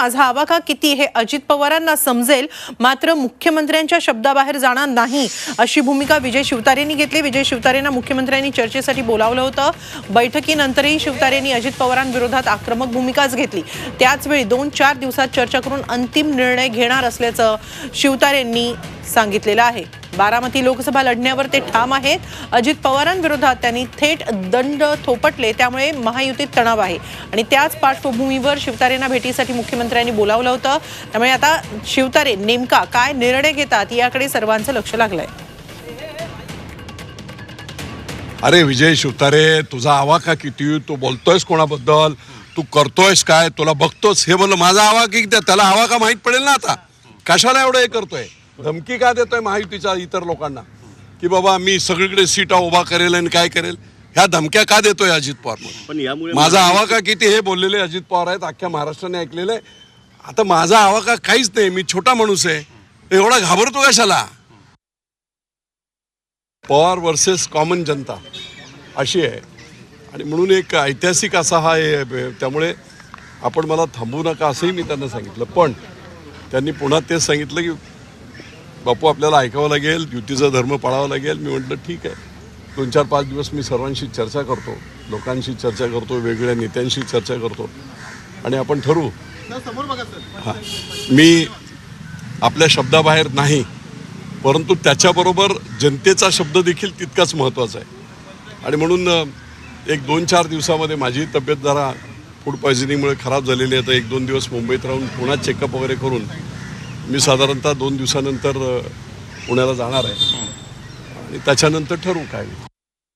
माझा आवाका किती हे अजित पवारांना समजेल? मात्र मुख्यमंत्र्यांच्या शब्दाबाहेर जाणार नाही अशी भूमिका विजय शिवतारेंनी घेतली. विजय शिवतारेंना मुख्यमंत्र्यांनी चर्चेसाठी बोलावलं होतं. बैठकीनंतरही शिवतारेंनी अजित पवारांविरोधात आक्रमक भूमिकाच घेतली. त्याचवेळी दोन चार दिवसात चर्चा करून अंतिम निर्णय घेणार असल्याचं शिवतारेंनी सांगितलेलं आहे. बारामती लोकसभा लढण्यावर ते ठाम आहेत. अजित पवारांविरोधात त्यांनी थेट दंड थोपटले त्यामुळे महायुतीत तणाव आहे. आणि त्याच पार्श्वभूमीवर शिवतारेंना भेटीसाठी मुख्यमंत्र्यांनी बोलावलं होतं. त्यामुळे आता शिवतारे नेमका काय निर्णय घेतात याकडे सर्वांचं लक्ष लागलंय. अरे विजय शिवतारे तुझा आवाका किती? तू बोलतोयस कोणाबद्दल? तू करतोयस काय? तुला बघतोस? हे बोल माझा आवाका त्याला आवाका का पडेल ना आता? कशाला एवढं हे करतोय? धमकी का देतोय महायुतीच्या इतर लोकांना? की बाबा मी सगळीकडे सीटा उभा करेल आणि काय करेल? ह्या धमक्या का देतोय अजित पवार पण यामुळे माझा आवाका किती हे बोललेले अजित पवार आहेत अख्ख्या महाराष्ट्राने ऐकलेलं आहे आता माझा आवाका काहीच नाही मी छोटा माणूस आहे. एवढा घाबरतो कशाला? पवार वर्सेस कॉमन जनता अशी आहे. आणि म्हणून एक ऐतिहासिक असा हा त्यामुळे आपण मला थांबवू नका असंही मी त्यांना सांगितलं. पण त्यांनी पुन्हा तेच सांगितलं की बापू आपल्याला ऐकावं लागेल युतीचा धर्म पाळावा लागेल. मी म्हटलं ठीक आहे. दोन चार पाच दिवस मी सर्वांशी चर्चा करतो लोकांशी चर्चा करतो वेगवेगळ्या नेत्यांशी चर्चा करतो. आणि आपण ठरवू. हां. मी आपल्या शब्दाबाहेर नाही परंतु त्याच्याबरोबर जनतेचा शब्द देखील तितकाच महत्त्वाचा आहे. आणि म्हणून एक दोन चार दिवसामध्ये माझी तब्येत जरा फूड पॉयझनिंगमुळे खराब झालेली आहे. तर एक दोन दिवस मुंबईत राहून पुन्हा चेकअप वगैरे करून मी साधारणतः दोन दिवसानंतर पुण्याला जाणार आहे. आणि त्याच्यानंतर ठरवू काय